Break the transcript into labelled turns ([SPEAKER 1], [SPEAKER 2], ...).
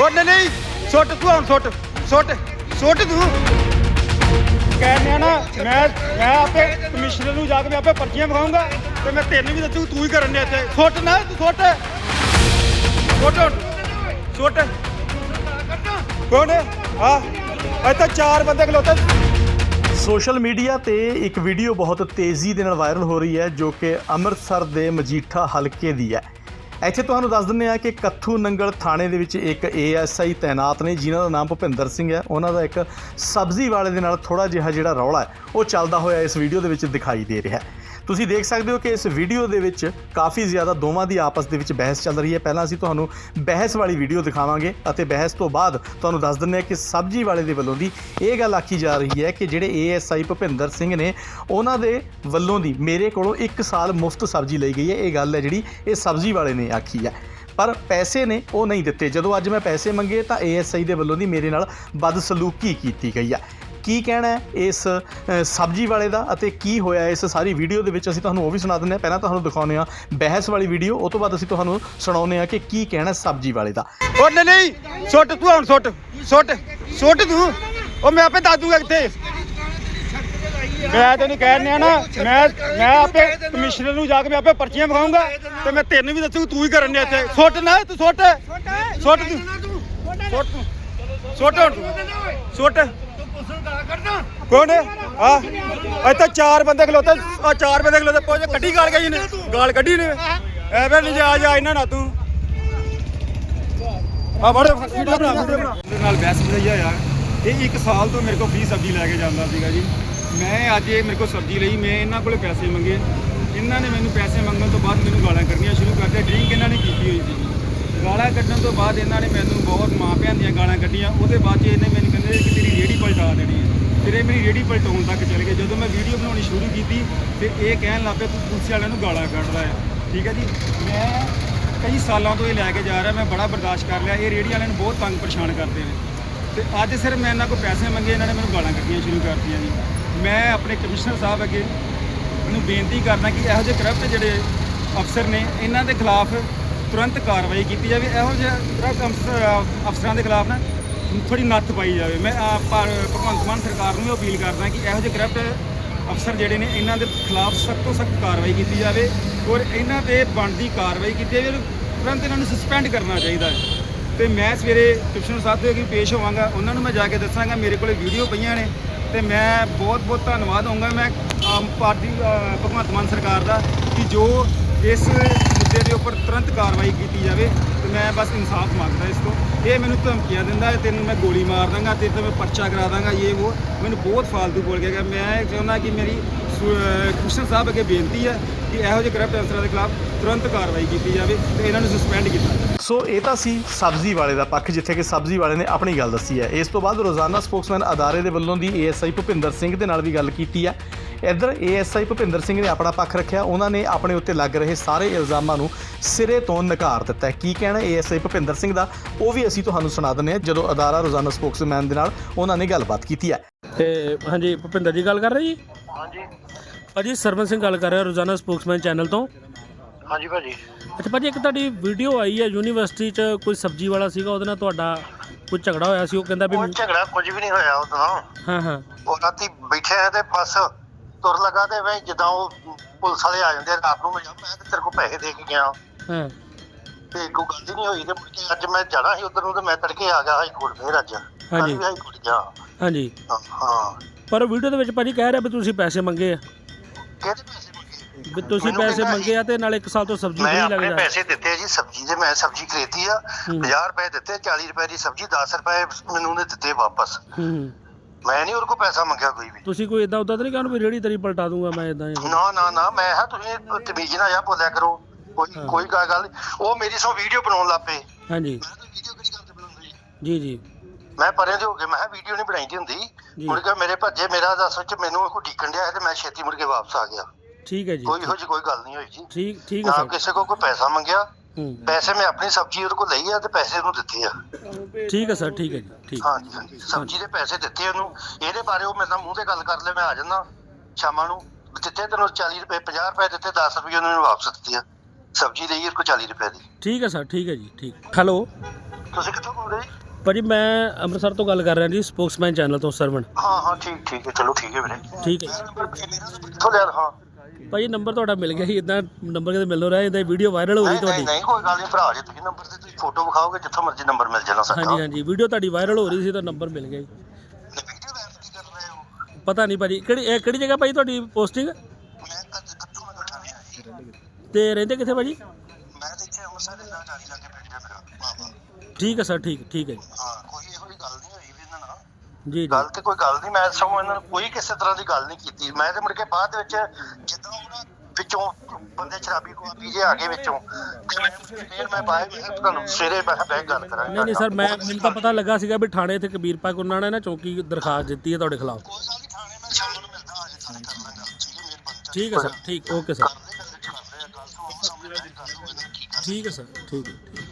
[SPEAKER 1] ਉਹ ਨਹੀਂ ਨਹੀਂ, ਸੁੱਟ ਤੂੰ ਹੁਣ, ਸੁੱਟ ਸੁੱਟ ਸੁੱਟ ਤੂੰ। ਕਹਿੰਦੇ ਆ ਨਾ, ਮੈਂ ਮੈਂ ਆਪੇ ਕਮਿਸ਼ਨਰ ਨੂੰ ਜਾ ਕੇ ਮੈਂ ਆਪੇ ਪਰਚੀਆਂ ਵਿਖਾਉਂਗਾ ਤੇ ਮੈਂ ਤੈਨੂੰ ਵੀ ਦੱਸੂ ਤੂੰ ਹੀ ਕਰਨ ਦੇ ਇੱਥੇ। ਸੁੱਟ ਨਾ, ਤੂੰ ਸੁੱਟ। ਸੁੱਟ ਸੁੱਟ। ਕੌਣ ਹੈ? ਇੱਥੇ ਚਾਰ ਬੰਦੇ ਖਲੋਤੇ।
[SPEAKER 2] ਸੋਸ਼ਲ ਮੀਡੀਆ ਤੇ ਇੱਕ ਵੀਡੀਓ ਬਹੁਤ ਤੇਜ਼ੀ ਦੇ ਨਾਲ ਵਾਇਰਲ ਹੋ ਰਹੀ ਹੈ, ਜੋ ਕਿ ਅੰਮ੍ਰਿਤਸਰ ਦੇ ਮਜੀਠਾ ਹਲਕੇ ਦੀ ਹੈ। ਇੱਥੇ ਤੁਹਾਨੂੰ ਦੱਸ ਦਿੰਦੇ ਆ ਕਿ ਕੱਥੂ ਨੰਗਲ ਥਾਣੇ ਦੇ ਵਿੱਚ ਇੱਕ ਏਐਸਆਈ ਤਾਇਨਾਤ ਨੇ, ਜਿਨ੍ਹਾਂ ਦਾ ਨਾਮ ਭੁਪਿੰਦਰ ਸਿੰਘ ਹੈ। ਉਹਨਾਂ ਦਾ ਇੱਕ ਸਬਜ਼ੀ ਵਾਲੇ ਦੇ ਨਾਲ ਥੋੜਾ ਜਿਹਾ ਜਿਹੜਾ ਰੌਲਾ ਹੈ, ਉਹ ਚੱਲਦਾ ਹੋਇਆ ਇਸ ਵੀਡੀਓ ਦੇ ਵਿੱਚ ਦਿਖਾਈ ਦੇ ਰਿਹਾ ਹੈ। ਤੁਸੀਂ ਦੇਖ ਸਕਦੇ ਹੋ ਕਿ ਇਸ ਵੀਡੀਓ ਦੇ ਵਿੱਚ ਕਾਫੀ ਜ਼ਿਆਦਾ ਦੋਵਾਂ ਦੀ ਆਪਸ ਦੇ ਵਿੱਚ ਬਹਿਸ ਚੱਲ ਰਹੀ ਹੈ। ਪਹਿਲਾਂ ਅਸੀਂ ਤੁਹਾਨੂੰ ਬਹਿਸ ਵਾਲੀ ਵੀਡੀਓ ਦਿਖਾਵਾਂਗੇ ਅਤੇ ਬਹਿਸ ਤੋਂ ਬਾਅਦ ਤੁਹਾਨੂੰ ਦੱਸ ਦਿੰਦੇ ਹਾਂ ਕਿ ਸਬਜ਼ੀ ਵਾਲੇ ਦੇ ਵੱਲੋਂ ਦੀ ਇਹ ਗੱਲ ਆਖੀ ਜਾ ਰਹੀ ਹੈ ਕਿ ਜਿਹੜੇ ਏਐਸਆਈ ਭੁਪਿੰਦਰ ਸਿੰਘ ਨੇ, ਉਹਨਾਂ ਦੇ ਵੱਲੋਂ ਦੀ ਮੇਰੇ ਕੋਲੋਂ 1 ਸਾਲ ਮੁਫਤ ਸਬਜ਼ੀ ਲਈ ਗਈ ਹੈ। ਇਹ ਗੱਲ ਹੈ ਜਿਹੜੀ ਇਹ ਸਬਜ਼ੀ ਵਾਲੇ ਨੇ ਆਖੀ ਹੈ। ਪਰ ਪੈਸੇ ਨੇ ਉਹ ਨਹੀਂ ਦਿੱਤੇ। ਜਦੋਂ ਅੱਜ ਮੈਂ ਪੈਸੇ ਮੰਗੇ ਤਾਂ ਏਐਸਆਈ ਦੇ ਵੱਲੋਂ ਦੀ ਮੇਰੇ ਨਾਲ ਬਦਸਲੂਕੀ ਕੀਤੀ ਗਈ ਹੈ। ਕੀ ਕਹਿਣਾ ਹੈ ਇਸ ਸਬਜ਼ੀ ਵਾਲੇ ਦਾ ਅਤੇ ਕੀ ਹੋਇਆ ਇਸ ਸਾਰੀ ਵੀਡੀਓ ਦੇ ਵਿੱਚ? ਅਸੀਂ ਤੁਹਾਨੂੰ ਉਹ ਵੀ ਸੁਣਾ ਦਿੰਦੇ ਹਾਂ। ਪਹਿਲਾਂ ਤੁਹਾਨੂੰ ਦਿਖਾਉਂਦੇ ਹਾਂ ਬਹਿਸ ਵਾਲੀ ਵੀਡੀਓ ਉਹ ਤੋਂ ਬਾਅਦ ਅਸੀਂ ਤੁਹਾਨੂੰ ਸੁਣਾਉਂਦੇ ਹਾਂ ਕਿ ਕੀ ਕਹਿਣਾ ਸਬਜ਼ੀ ਵਾਲੇ ਦਾ।
[SPEAKER 1] ਉਹ ਨਹੀਂ ਨਹੀਂ ਸੁੱਟ ਤੂੰ ਹੁਣ ਸੁੱਟ ਸੁੱਟ ਸੁੱਟ ਤੂੰ। ਉਹ ਮੈਂ ਆਪੇ ਦੱਸ ਦੂੰਗਾ ਕਿੱਥੇ ਮੈਂ ਤੈਨੂੰ ਕਹਿੰਦੇ ਆ ਨਾ ਮੈਂ ਮੈਂ ਆਪੇ ਕਮਿਸ਼ਨਰ ਨੂੰ ਜਾ ਕੇ ਮੈਂ ਆਪੇ ਪਰਚੀਆਂ ਵਿਖਾਉਂਗਾ ਤੇ ਮੈਂ ਤੈਨੂੰ ਵੀ ਦੱਸੂ ਤੂੰ ਹੀ ਕਰਨ ਦੇ ਇੱਥੇ। ਸੁੱਟ ਨਾ ਤੂੰ ਸੁੱਟ। ਸੁੱਟ। ਤੂੰ। ਸੁੱਟ ਤੂੰ। ਸੁੱਟ। ਸੁੱਟ। ਕੌਣ ਹੈ? ਇੱਥੇ ਚਾਰ ਬੰਦੇ ਖਲੋਤੇ ਆ ਚਾਰ ਬੰਦੇ ਖਲੋਤੇ ਪਹੁੰਚ ਕੱਢੀ ਗਾਲ ਗਈ ਨੇ, ਗਾਲ ਕੱਢੀ ਨੇ। ਐਵੇਂ ਨਹੀਂ ਜਾ ਜਾ ਇਹਨਾਂ ਨਾ ਤੂੰ। ਆ ਬੜੇ ਵੀਡੀਓ ਬਣਾ ਵੀਡੀਓ ਬਣਾ
[SPEAKER 3] ਉਹਦੇ ਨਾਲ ਬਹਿਸ ਵਜਈਆ ਆ। ਇਹ ਇੱਕ ਸਾਲ ਤੋਂ ਮੇਰੇ ਕੋਲ ਫ੍ਰੀ ਸਬਜ਼ੀ ਲੈ ਕੇ ਜਾਂਦਾ ਸੀਗਾ ਜੀ। ਮੈਂ ਅੱਜ ਇਹ ਮੇਰੇ ਕੋਲ ਸਬਜ਼ੀ ਲਈ, ਮੈਂ ਇਹਨਾਂ ਕੋਲੇ ਪੈਸੇ ਮੰਗੇ। ਇਹਨਾਂ ਨੇ ਮੈਨੂੰ ਪੈਸੇ ਮੰਗਣ ਤੋਂ ਬਾਅਦ ਮੈਨੂੰ ਗਾਲਾਂ ਕੱਢਣੀਆਂ ਸ਼ੁਰੂ ਕਰ ਦਿੱਤੀਆਂ। ਡਰਿੰਕ ਇਹਨਾਂ ਨੇ ਕੀਤੀ ਹੋਈ ਸੀ। ਗਾਲਾਂ ਕੱਢਣ ਤੋਂ ਬਾਅਦ ਇਹਨਾਂ ਨੇ ਮੈਨੂੰ ਬਹੁਤ ਮਾਂ ਭੈਣ ਦੀਆਂ ਗਾਲਾਂ ਕੱਢੀਆਂ। ਉਹਦੇ ਬਾਅਦ 'ਚ ਇਹਨੇ ਮੈਨੂੰ ਕਹਿੰਦੇ ਕਿ ਤੇਰੀ ਰੇੜੀ ਪਲਟਾ ਮੇਰੀ ਰੇੜੀ ਪਲਟਾਉਣ ਤੱਕ ਚਲੇ ਗਏ। ਜਦੋਂ ਮੈਂ ਵੀਡੀਓ ਬਣਾਉਣੀ ਸ਼ੁਰੂ ਕੀਤੀ ਤੇ ਇਹ ਕਹਿਣ ਲੱਗ ਪਿਆ, ਤੂੰ ਪੁਲਿਸ ਵਾਲਿਆਂ ਨੂੰ ਗਾਲਾਂ ਕੱਢਦਾ ਆ। ਠੀਕ ਹੈ ਜੀ? ਮੈਂ ਕਈ ਸਾਲਾਂ ਤੋਂ ਇਹ ਲੈ ਕੇ ਜਾ ਰਿਹਾ, ਮੈਂ ਬੜਾ ਬਰਦਾਸ਼ਤ ਕਰ ਲਿਆ। ਇਹ ਰੇੜੀ ਵਾਲਿਆਂ ਨੂੰ ਬਹੁਤ ਤੰਗ ਪਰੇਸ਼ਾਨ ਕਰਦੇ ਨੇ। ਤੇ ਅੱਜ ਸਿਰ ਮੈਂ ਇਹਨਾਂ ਕੋਲ ਪੈਸੇ ਮੰਗੇ, ਇਹਨਾਂ ਨੇ ਮੈਨੂੰ ਗਾਲਾਂ ਕੱਢਣੀਆਂ ਸ਼ੁਰੂ ਕਰਤੀਆਂ ਜੀ। ਮੈਂ ਆਪਣੇ ਕਮਿਸ਼ਨਰ ਸਾਹਿਬ ਅੱਗੇ ਮੈਨੂੰ ਬੇਨਤੀ ਕਰਦਾ ਕਿ ਇਹੋ ਜਿਹੇ ਕਰਪਟ ਜਿਹੜੇ ਅਫਸਰ ਨੇ, ਇਹਨਾਂ ਦੇ ਖਿਲਾਫ ਤੁਰੰਤ ਕਾਰਵਾਈ ਕੀਤੀ ਜਾਵੇ। ਇਹੋ ਜਿਹੇ ਕਰਪਟ ਅਫਸਰ- ਅਫਸਰਾਂ ਦੇ ਖਿਲਾਫ ਨਾ ਥੋੜੀ ਨੱਥ ਪਾਈ ਜਾਵੇ। ਮੈਂ ਭਾ- ਭਗਵੰਤ ਮਾਨ ਸਰਕਾਰ ਨੂੰ ਵੀ ਅਪੀਲ ਕਰਦਾ ਕਿ ਇਹੋ ਜਿਹੇ ਕਰਪਟ ਅਫਸਰ ਜਿਹੜੇ ਨੇ, ਇਹਨਾਂ ਦੇ ਖਿਲਾਫ ਸਖਤ ਤੋਂ ਸਖਤ ਕਾਰਵਾਈ ਕੀਤੀ ਜਾਵੇ ਔਰ ਇਹਨਾਂ ਤੇ ਬਣਦੀ ਕਾਰਵਾਈ ਕੀਤੀ ਜਾਵੇ ਤੁਰੰਤ ਇਹਨਾਂ ਨੂੰ ਸਸਪੈਂਡ ਕਰਨਾ ਚਾਹੀਦਾ ਹੈ। ਤੇ ਮੈਂ ਸਵੇਰੇ ਕਮਿਸ਼ਨਰ ਸਾਹਿਬ ਦੇ ਅੱਗੇ ਪੇਸ਼ ਹੋਵਾਂਗਾ। ਉਹਨਾਂ ਨੂੰ ਮੈਂ ਜਾ ਕੇ ਦੱਸਾਂਗਾ, ਮੇਰੇ ਕੋਲੇ ਵੀਡੀਓ ਪਈਆਂ ਨੇ ਤੇ ਮੈਂ ਬਹੁਤ ਬਹੁਤ ਧੰਨਵਾਦ ਹੋਊਂਗਾ। ਮੈਂ ਆਮ ਪਾਰਟੀ ਭਗਵੰਤ ਮਾਨ ਸਰਕਾਰ ਦਾ ਕਿ ਜੋ ਇਸ ਮੁੱਦੇ ਦੇ ਉੱਪਰ ਤੁਰੰਤ ਕਾਰਵਾਈ ਕੀਤੀ ਜਾਵੇ ਤੇ ਮੈਂ ਬਸ ਇਨਸਾਫ ਮੰਗਦਾ ਇਸ ਤੋਂ। ਇਹ ਮੈਨੂੰ ਧਮਕੀਆਂ ਦਿੰਦਾ ਹੈ, ਤੈਨੂੰ ਮੈਂ ਗੋਲੀ ਮਾਰ ਦਾਂਗਾ ਤੇ ਤੇ ਮੈਂ ਪਰਚਾ ਕਰਾ ਦਾਂਗਾ, ਇਹ ਉਹ। ਮੈਨੂੰ ਬਹੁਤ ਫਾਲਤੂ ਬੋਲ ਗਿਆ ਮੈਂ ਚਾਹੁੰਦਾ ਕਿ ਮੇਰੀ ਸੁ- ਕਮਿਸ਼ਨਰ ਸਾਹਿਬ ਅੱਗੇ ਬੇਨਤੀ ਹੈ ਕਿ ਇਹੋ ਜਿਹੇ ਕਰਪਟ ਅਫਸਰਾਂ ਦੇ ਖਿਲਾਫ ਤੁਰੰਤ ਕਾਰਵਾਈ ਕੀਤੀ ਜਾਵੇ ਤੇ ਇਹਨਾਂ ਨੂੰ ਸਸਪੈਂਡ ਕੀਤਾ ਜਾਵੇ।
[SPEAKER 2] ਸੋ ਇਹ ਤਾਂ ਸੀ ਸਬਜ਼ੀ ਵਾਲੇ ਦਾ ਪੱਖ, ਜਿੱਥੇ ਕਿ ਸਬਜ਼ੀ ਵਾਲੇ ਨੇ ਆਪਣੀ ਗੱਲ ਦੱਸੀ ਹੈ। ਇਸ ਤੋਂ ਬਾਅਦ ਰੋਜ਼ਾਨਾ ਸਪੋਕਸਮੈਨ ਅਦਾਰੇ ਦੇ ਵੱਲੋਂ ਦੀ ਏਐਸਆਈ ਭੁਪਿੰਦਰ ਸਿੰਘ ਦੇ ਨਾਲ ਵੀ ਗੱਲ ਕੀਤੀ ਹੈ। ਇੱਧਰ ਏਐਸਆਈ ਭੁਪਿੰਦਰ ਸਿੰਘ ਨੇ ਆਪਣਾ ਪੱਖ ਰੱਖਿਆ। ਉਹਨਾਂ ਨੇ ਆਪਣੇ ਉੱਤੇ ਲੱਗ ਰਹੇ ਸਾਰੇ ਇਲਜ਼ਾਮਾਂ ਨੂੰ ਸਿਰੇ ਤੋਂ ਨਕਾਰ ਦਿੱਤਾ ਹੈ। ਕੀ ਕਹਿਣਾ ਏਐਸਆਈ ਭੁਪਿੰਦਰ ਸਿੰਘ ਦਾ? ਉਹ ਵੀ ਅਸੀਂ ਤੁਹਾਨੂੰ ਸੁਣਾ ਦਿੰਦੇ ਹਾਂ। ਜਦੋਂ ਅਦਾਰਾ ਰੋਜ਼ਾਨਾ ਸਪੋਕਸਮੈਨ ਦੇ ਨਾਲ ਉਹਨਾਂ ਨੇ ਗੱਲਬਾਤ ਕੀਤੀ ਹੈ।
[SPEAKER 4] ਤੇ ਹਾਂਜੀ ਭੁਪਿੰਦਰ ਜੀ ਗੱਲ ਕਰ ਰਹੇ ਜੀ? ਹਾਂਜੀ। ਭਾਜੀ ਸਰਵਨ ਸਿੰਘ ਗੱਲ ਕਰ ਰਿਹਾ ਰੋਜ਼ਾਨਾ ਸਪੋਕਸਮੈਨ ਚੈਨਲ ਤੋਂ।
[SPEAKER 5] ਹਾਂਜੀ ਭਾਜੀ।
[SPEAKER 4] ਅੱਛਾ ਭਾਜੀ ਇੱਕ ਤੁਹਾਡੀ ਵੀਡੀਓ ਆਈ ਹੈ ਯੂਨੀਵਰਸਿਟੀ 'ਚ ਕੋਈ ਸਬਜ਼ੀ ਵਾਲਾ ਸੀਗਾ ਉਹਦੇ ਨਾਲ ਤੁਹਾਡਾ ਕੋਈ ਝਗੜਾ ਹੋਇਆ ਸੀ? ਉਹ ਕਹਿੰਦਾ ਵੀ
[SPEAKER 5] ਉਹ ਝਗੜਾ ਕੁਝ ਵੀ ਨਹੀਂ ਹੋਇਆ ਉਦੋਂ।
[SPEAKER 4] ਹਾਂ ਹਾਂ।
[SPEAKER 5] ਉਹ ਰਾਤੀ ਬੈਠੇ ਆ ਤੇ ਬਸ ਤੁਰ ਲਗਾ ਤੇ ਵੇ ਜਦੋਂ ਉਹ ਪੁਲਿਸ ਵਾਲੇ ਆ ਜਾਂਦੇ ਆ ਰਾਤ ਨੂੰ ਮੈਂ ਕਿਹਾ, ਮੈਂ ਤੇ ਤੇਰੇ ਕੋਲ ਪੈਸੇ ਦੇ ਕੇ ਗਿਆ।
[SPEAKER 4] ਹਾਂ।
[SPEAKER 5] ਤੇ ਕੋਈ ਗੱਲ ਹੀ ਨਹੀਂ ਹੋਈ ਤੇ ਮੁੜ ਕੇ ਅੱਜ ਮੈਂ ਜਾਣਾ ਸੀ ਉਧਰ ਨੂੰ ਤੇ ਮੈਂ ਤੜਕੇ ਆ ਗਿਆ ਹਾਈ ਕੋਰਟ ਫੇਰ ਅੱਜ।
[SPEAKER 4] ਹਾਂਜੀ।
[SPEAKER 5] ਹਾਈ ਕੋਰਟ ਗਿਆ
[SPEAKER 4] ਹਾਂਜੀ।
[SPEAKER 5] ਹਾਂ, ਹਾਂ।
[SPEAKER 4] ਪਰ ਵੀਡੀਓ ਦੇ ਵਿੱਚ ਭਾਜੀ ਕਹਿ ਰਿਹਾ ਵੀ ਤੁਸੀਂ ਪੈਸੇ ਮੰਗੇ ਆ।
[SPEAKER 5] ਕਿਹਦੇ ਪੈਸੇ ਮੰਗੇ?
[SPEAKER 4] ਵੀ ਤੁਸੀਂ
[SPEAKER 5] ਮੈਨੂੰ
[SPEAKER 4] ਪੈਸੇ
[SPEAKER 5] ਕਹਿੰਦਾ
[SPEAKER 4] ਮੰਗੇ ਆ ਤੇ ਨਾਲ ਇੱਕ ਸਾਲ ਤੋਂ ਸਬਜ਼ੀ
[SPEAKER 5] ਮੈਂ
[SPEAKER 4] ਫਰੀ
[SPEAKER 5] ਆਪਣੇ
[SPEAKER 4] ਲੱਗਦਾ।
[SPEAKER 5] ਪੈਸੇ ਦਿੱਤੇ ਜੀ ਸਬਜ਼ੀ ਦੇ ਮੈਂ ਸਬਜ਼ੀ ਖਰੀਦੀ ਆ
[SPEAKER 4] ਹੂੰ।
[SPEAKER 5] 50 ਰੁਪਏ ਦਿੱਤੇ 40 ਰੁਪਏ ਦੀ ਸਬਜ਼ੀ 10 ਰੁਪਏ ਮੈਨੂੰ ਉਹਨੇ ਦਿੱਤੇ ਵਾਪਸ।
[SPEAKER 4] ਹੂੰ।
[SPEAKER 5] ਮੈਂ ਨਹੀਂ ਉਹਦੇ ਕੋਲ ਪੈਸਾ ਮੰਗਿਆ ਕੋਈ ਵੀ।
[SPEAKER 4] ਤੁਸੀਂ ਕੋਈ ਇਦਾਂ ਉਦਾਂ ਤਾਂ ਨਹੀਂ ਕਹਿਣਾ ਵੀ ਰੇੜੀ ਤੇਰੀ ਪਲਟਾ ਦੂੰਗਾ ਮੈਂ ਇਦਾਂ
[SPEAKER 5] ਨਾ ਨਾ ਨਾ ਮੈਂ ਹਾਂ ਤੁਸੀਂ ਤਮੀਜ਼ ਨਾਲ ਜਾ ਬੋਲਿਆ ਕਰੋ ਕੋਈ। ਕੋਈ ਗੱਲ ਨੀ। ਉਹ ਮੇਰੀ ਸੋ ਵੀਡੀਓ ਬਣਾਉਣ ਲੱਗ ਪਏ।
[SPEAKER 4] ਹਾਂਜੀ।
[SPEAKER 5] ਮੈਂ ਤਾਂ ਵੀਡੀਓ ਕਿਹੜੀ ਗੱਲ ਤੇ ਬਣਾਉਂਦੀ
[SPEAKER 4] ਜੀ? ਜੀ
[SPEAKER 5] ਮੈਂ ਪਰੇ ਦੇ ਹੋ ਕੇ ਮੈਂ ਕਿਹਾ ਵੀਡੀਓ ਨਹੀਂ ਬਣਾਈ ਦੀ ਹੁੰਦੀ।
[SPEAKER 4] ਜੀ।
[SPEAKER 5] ਮੁੜ ਕੇ ਮੇਰੇ ਭੱਜੇ ਮੇਰਾ ਦੱਸ ਵਿੱਚ ਮੈਨੂੰ ਕੋਈ ਢੀਕਣ ਡਿਆ ਤੇ ਮੈਂ ਛੇਤੀ ਮੁੜ ਕੇ ਵਾਪਸ ਆ ਗਿਆ।
[SPEAKER 4] ਠੀਕ ਹੈ ਜੀ।
[SPEAKER 5] ਕੋਈ ਇਹੋ ਜਿਹੀ ਕੋਈ ਗੱਲ ਨਹੀਂ ਹੋਈ ਜੀ।
[SPEAKER 4] ਠੀਕ ਠੀਕ ਹੈ
[SPEAKER 5] ਨਾ
[SPEAKER 4] ਸਰ।
[SPEAKER 5] ਕਿਸੇ ਕੋ ਕੋਈ ਪੈਸਾ ਮੰਗਿਆ ਪੈਸੇ ਮੈਂ ਆਪਣੀ ਸਬਜ਼ੀ ਉਹਦੇ ਕੋਲ ਲਈ ਆ ਤੇ ਪੈਸੇ ਉਹਨੂੰ ਦਿੱਤੇ ਆ।
[SPEAKER 4] ਠੀਕ ਹੈ ਸਰ ਠੀਕ ਹੈ ਜੀ ਠੀਕ।
[SPEAKER 5] ਹਾਂਜੀ ਹਾਂਜੀ। ਸਬਜ਼ੀ ਦੇ ਪੈਸੇ ਦਿੱਤੇ ਉਹਨੂੰ। ਇਹਦੇ ਬਾਰੇ ਉਹ ਮੇਰੇ ਨਾਲ ਮੂੰਹ ਤੇ ਗੱਲ ਕਰ ਲੈ ਮੈਂ ਆ ਜਾਣਾ ਸ਼ਾਮਾਂ ਨੂੰ। ਦਿੱਤੇ ਤੈਨੂੰ 40 ਰੁਪਏ 50 ਰੁਪਏ ਦਿੱਤੇ 10 ਰੁਪਏ ਉਹਨੇ ਮੈਨੂੰ ਵਾਪਸ ਦਿੱਤੇ ਆ। ਸਬਜ਼ੀ ਲਈ ਕੋ 40 ਰੁਪਏ ਦੀ।
[SPEAKER 4] ਠੀਕ ਹੈ ਸਰ ਠੀਕ ਹੈ ਜੀ ਠੀਕ। ਹੈਲੋ।
[SPEAKER 5] ਤੁਸੀਂ ਕਿੱਥੋਂ ਬੋਲਦੇ ਜੀ
[SPEAKER 4] ਭਾਜੀ ਮੈਂ ਅੰਮ੍ਰਿਤਸਰ ਤੋਂ ਗੱਲ ਕਰ ਰਿਹਾ ਜੀ ਸਪੋਕਸਮੈਨ ਚੈਨਲ ਤੋਂ ਸਰਵਣ।
[SPEAKER 5] ਹਾਂ ਹਾਂ ਠੀਕ ਠੀਕ ਹੈ। ਚਲੋ ਠੀਕ ਹੈ ਵੀਰੇ।
[SPEAKER 4] ਠੀਕ ਹੈ।
[SPEAKER 5] ਕਿੱਥੋਂ ਲਿਆ? ਹਾਂ।
[SPEAKER 4] ਭਾਜੀ ਨੰਬਰ ਤੁਹਾਡਾ ਮਿਲ ਗਿਆ ਸੀ ਇਦਾਂ ਨੰਬਰ ਕਿਤੇ ਮਿਲੋ ਰਿਹਾ ਇਦਾਂ ਵੀਡੀਓ ਵਾਇਰਲ ਹੋ ਰਹੀ
[SPEAKER 5] ਨਹੀਂ ਨਹੀਂ
[SPEAKER 4] ਤੁਹਾਡੀ।
[SPEAKER 5] ਨਹੀਂ ਕੋਈ ਗੱਲ ਨਹੀਂ ਭਰਾ ਜੀ ਤੁਸੀਂ ਨੰਬਰ ਤੇ ਤੁਸੀਂ ਫੋਟੋ ਵਿਖਾਓਗੇ ਜਿੱਥੋਂ ਮਰਜ਼ੀ ਨੰਬਰ ਮਿਲ ਜਾਣਾ ਸਾਡਾ।
[SPEAKER 4] ਹਾਂਜੀ ਹਾਂਜੀ ਵੀਡੀਓ ਤੁਹਾਡੀ ਵਾਇਰਲ ਹੋ ਰਹੀ ਸੀ ਤਾਂ ਨੰਬਰ ਮਿਲ ਗਿਆ ਜੀ।
[SPEAKER 5] ਵੀਡੀਓ ਵਾਇਰਲ ਕੀ ਕਰ ਰਹੇ ਹੋ?
[SPEAKER 4] ਪਤਾ ਨਹੀਂ ਭਾਜੀ ਕਿਹੜੀ ਇਹ ਕਿਹੜੀ ਜਗ੍ਹਾ ਭਾਜੀ ਤੁਹਾਡੀ ਪੋਸਟਿੰਗ
[SPEAKER 5] ਮੈਂ ਕੱਤੂ ਨਗਰ ਥਾਣੇ ਆ ਜੀ।
[SPEAKER 4] ਤੇ ਰਹਿੰਦੇ ਕਿੱਥੇ ਭਾਜੀ?
[SPEAKER 5] ਮੈਂ ਤੇ ਇੱਥੇ ਅੰਮ੍ਰਿਤਸਰ ਦੇ ਨਾਲ ਜਾਰੀ ਲਾ ਕੇ ਬੈਠਿਆ ਮੇਰਾ ਬਾਬਾ।
[SPEAKER 4] ਠੀਕ ਹੈ ਸਰ ਠੀਕ ਠੀਕ ਹੈ ਜੀ।
[SPEAKER 5] ਹਾਂ ਕੋਈ ਇਹੋ ਜਿਹੀ ਗੱਲ ਨਹੀਂ ਹੋਈ ਵੀ ਇਹਨਾਂ ਨਾਲ।
[SPEAKER 4] ਜੀ ਜੀ।
[SPEAKER 5] ਗੱਲ ਤੇ ਕੋਈ ਗੱਲ ਨਹੀਂ ਮੈਂ ਸਗੋਂ ਇਹਨਾਂ ਨਾਲ ਕੋਈ ਕਿਸੇ ਤਰ੍ਹਾਂ ਦੀ ਗੱਲ ਨਹੀਂ ਕੀਤੀ। ਮੈਂ ਤੇ ਮੁੜ ਕੇ ਬਾਅਦ ਵਿੱਚ ਜਿੱਦਾਂ ਵਿੱਚੋਂ ਬੰਦੇ ਸ਼ਰਾਬੀ ਕੋ ਪੀਜੇ ਆ ਗਏ ਵਿੱਚੋਂ। ਤੇ ਮੈਂ ਫੇਰ ਮੈਂ ਬਾਹਰ ਮੈਂ ਕਿਹਾ ਤੁਹਾਨੂੰ ਸਵੇਰੇ ਮੈਂ ਕਿਹਾ ਬਹਿ ਕੇ ਗੱਲ ਕਰਾਂਗੇ।
[SPEAKER 4] ਨਹੀਂ ਨਹੀਂ ਸਰ ਮੈਂ ਮੈਨੂੰ ਤਾਂ ਪਤਾ ਲੱਗਾ ਸੀਗਾ ਵੀ ਥਾਣੇ ਤੇ ਕਬੀਰ ਪਾਕ ਉਹਨਾਂ ਨੇ ਨਾ ਚੌਕੀ ਦਰਖਾਸਤ ਦਿੱਤੀ ਹੈ ਤੁਹਾਡੇ ਖਿਲਾਫ।
[SPEAKER 5] ਕੋਈ ਗੱਲ ਨਹੀਂ ਥਾਣੇ ਮੈਂ ਸ਼ਾਮ ਨੂੰ ਮਿਲਦਾ ਅੱਜ ਥਾਣੇ ਕਰ ਲਾਂਗਾ ਠੀਕ ਹੈ ਮਿਹਰਬਾਨੀ
[SPEAKER 4] ਠੀਕ ਹੈ ਸਰ ਠੀਕ ਓਕੇ ਸਰ।
[SPEAKER 5] ਕਰ ਲੈ ਗੱਲ ਕਰ ਲੈ ਗੱਲ ਸੁਣੋ ਸਾਹਮਣੇ ਗੱਲ ਹੋਵੇ ਨਾ ਕੀ ਕਰ
[SPEAKER 4] ਠੀਕ ਹੈ ਸਰ ਠੀਕ ਹੈ ਠੀਕ